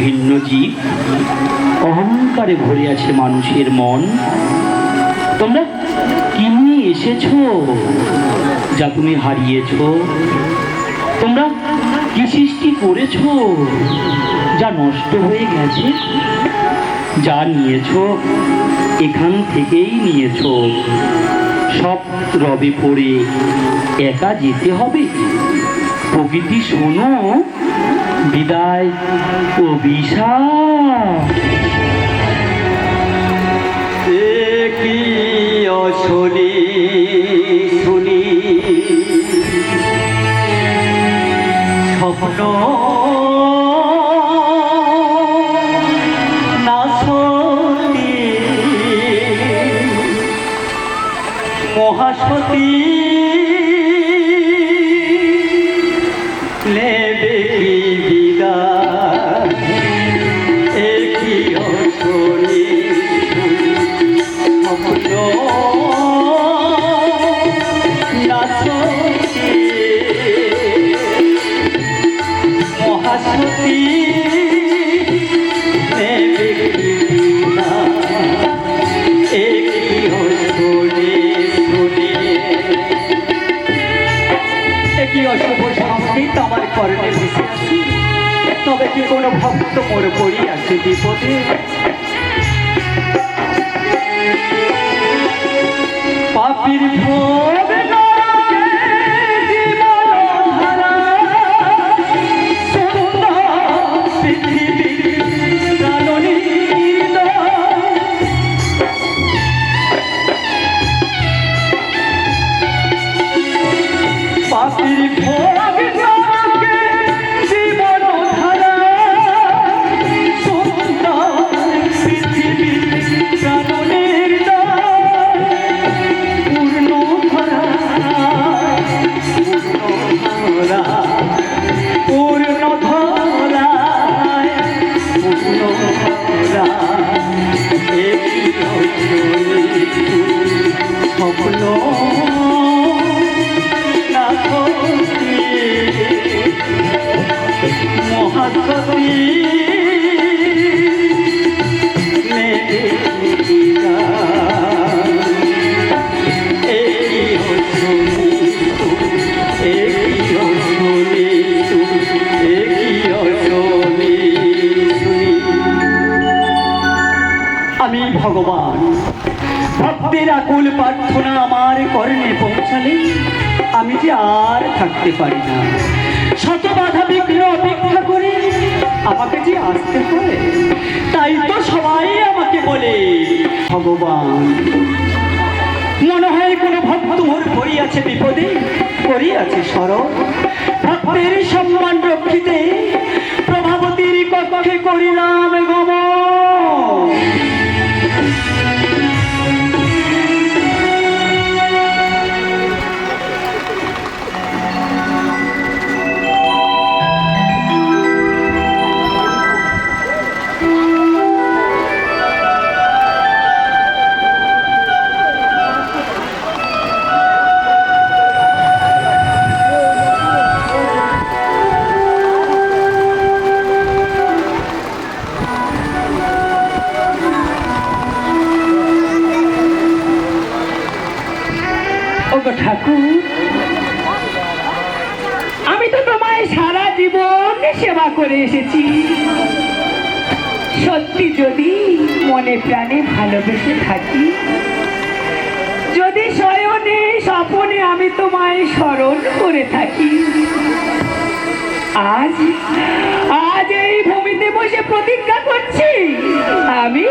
ভিন্ন জীব। অহংকারে ভরে আছে মানুষের মন। তোমরা কি এসেছ যা তুমি হারিয়েছ? তোমরা কি সৃষ্টি করেছ যা নষ্ট হয়ে গেছে? যা নিয়েছো এখান থেকেই নিয়েছো। সব রবে পড়ে একা যেতে হবে? প্রকৃতি শোনো বিদায় ও ভক্ত মোর পড়ি আছে বিপদে। পাপির ভোগ তাই তো সবাই আমাকে বলে, ভগবান, মনে হয় কোনো ভক্ত মোর পড়িয়াছে বিপদে, পড়িয়াছে সরব ভক্তের সম্মান রক্ষিতে প্রভাবতীর কক্ষে করিলাম গমন। যদি মনে প্রাণে ভালোবেসে থাকি, যদি শয়নে স্বপনে আমি তোমায় স্মরণ করে থাকি, আজ আজ এই ভূমিতে বসে প্রতিজ্ঞা করছি, আমি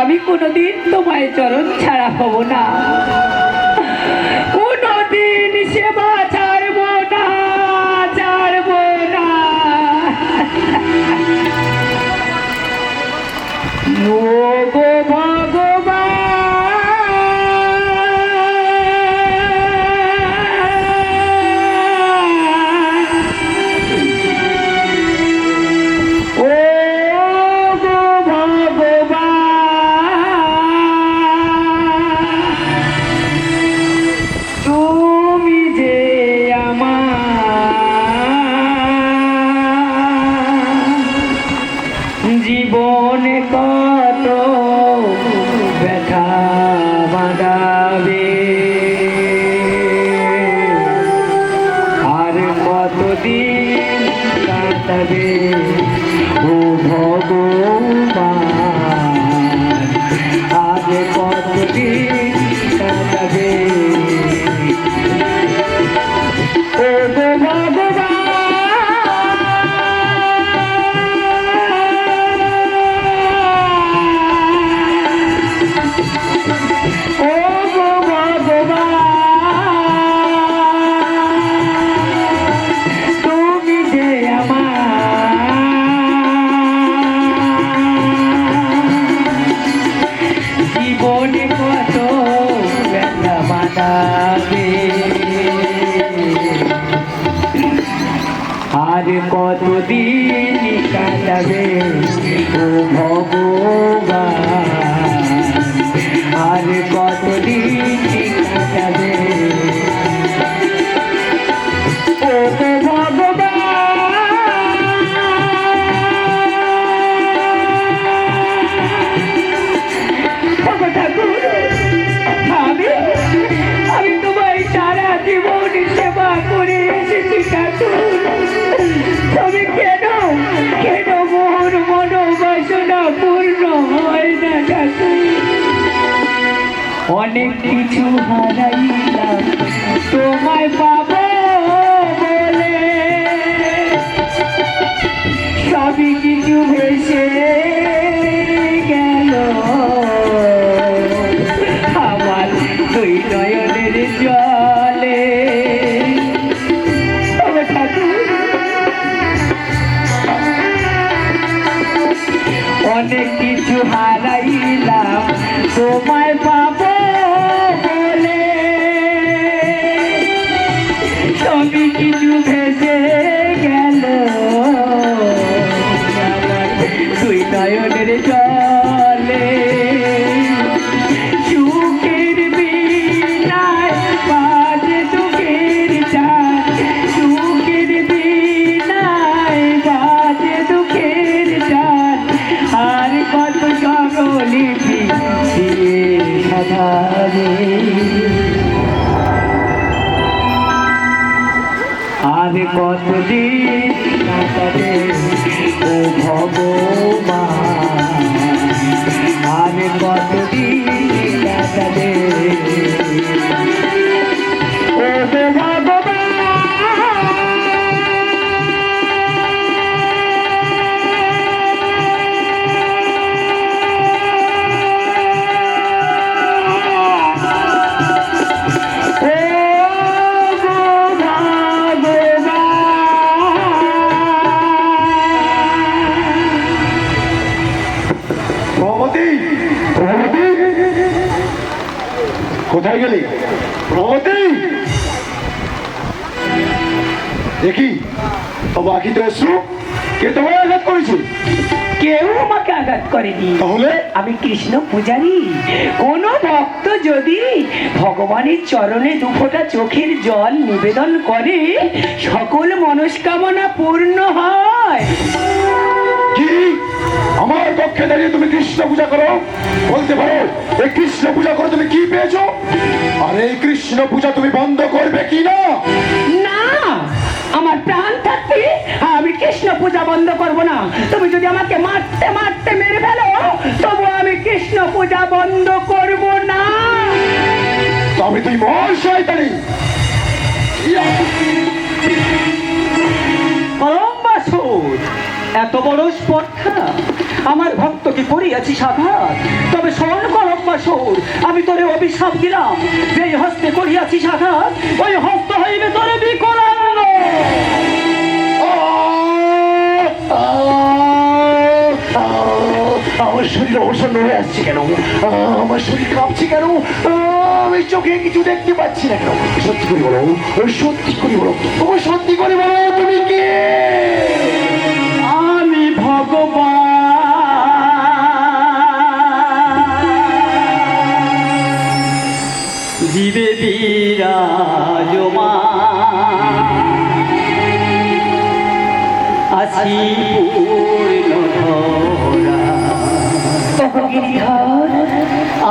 আমি কোনোদিন তোমায় চরণ ছাড়া হব না। কোনদিন সেবা ও গো তো অনেক কিছু হারাইলাম। তোমায় পাবো বলে। সবই কিছু ভেসে গেল। আমার দুই নয়নের জলে। অনেক কিছু হারাইলাম। তোমায় কতদিন কাটাবে ও ভগবান? আর কতদিন কাটাবে? কোথায় গেলি? ভগবতী দেখি তোমার আঁকিতে এসছো কে তোমায় আঘাত করেছে? কেউ আমাকে আঘাত করেনি। তাহলে? আমি কৃষ্ণ পূজারি। কোন ভক্ত যদি ভগবানের চরণে দুফোটা চোখের জল নিবেদন করে সকল মনস্কামনা পূর্ণ হয়। আমার পক্ষে দাঁড়িয়ে তুমি কৃষ্ণ পূজা করো। বলতে পারো এই কৃষ্ণ পূজা করে তুমি কি পেয়েছ? আর এই কৃষ্ণ পূজা তুমি বন্ধ করবে কি না? না আমার প্রাণ থাকতে আমি কৃষ্ণ পূজা বন্ধ করব না। তুমি যদি আমাকে মারতে মারতে মেরে ফেলো তবু আমি কৃষ্ণ পূজা বন্ধ করব না। তবে তুই মহান শয়তানি। পরম্বাসুর এত বড় স্পর্ধা। আমার ভক্তকে করিয়াছি সাঘাত তবে শোন পরম্বাসুর আমি তোরে অভিশাপ দিলাম। যে হস্তে করিয়াছি সাঘাত ওই হস্ত হইবে তোরে বিকলাঙ্গ আমার শরীর অবসন্ন হয়ে আসছে কেন? আমার শরীর কাঁপছে কেন? আমি চোখে কিছু দেখতে পাচ্ছি না কেন? সত্যি করে বলো, সত্যি করে বলো ও সত্যি করে বলো, তুমি কে? আমি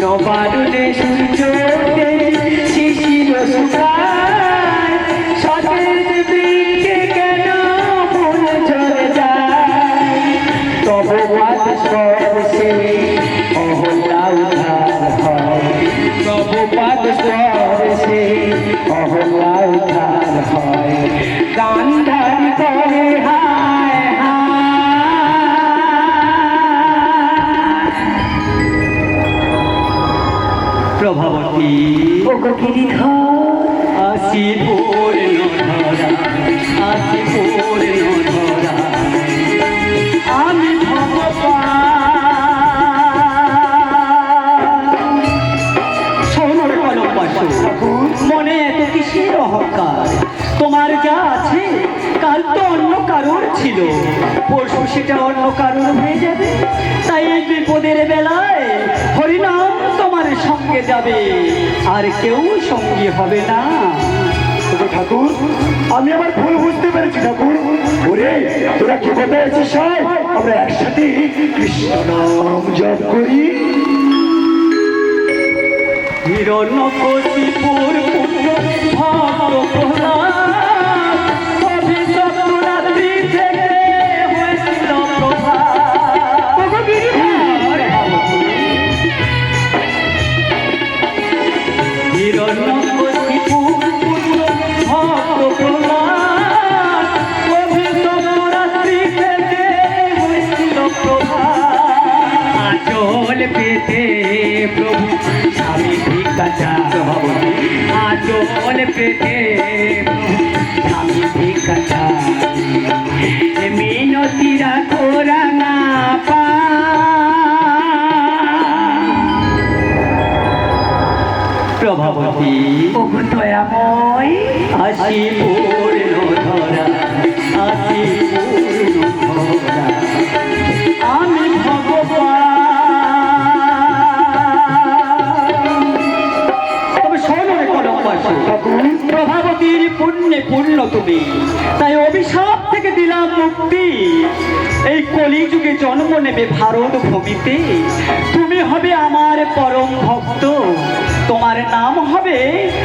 নবারুণে সূর্য প্রভাবতী। ওগো গিরিধর আসি ভোর নধরা আসি আমি মনে এত কিসের অহংকার? তোমার যা আছে কাল তো অন্য কারোর ছিল। পরশু সেটা অন্য কারোর হয়ে যাবে। তাই এই বিপদের সঙ্গে যাবে। আর কেউ সঙ্গী হবে না। ঠাকুর, আমি আমার ভুল বুঝতে পেরেছি ঠাকুর। ওরে, তোরা কি কথা আছিস আমরা একসাথে কৃষ্ণ নাম জপ করি। হিরণ্য কশিপুর পুত্র প্রহ্লাদ প্রভাবতী দয়াময় আসি পূর্ণ ধরা আসি পূর্ণ ধরা। আমি তবে শোনো রে প্রভাবতীর পুণ্যে পূর্ণ তুমি। তাই অভিশাপ থেকে দিলাম মুক্তি। এই কলিযুগে জন্ম নেবে ভারত ভূমিতে। তুমি হবে আমার পরম Hey.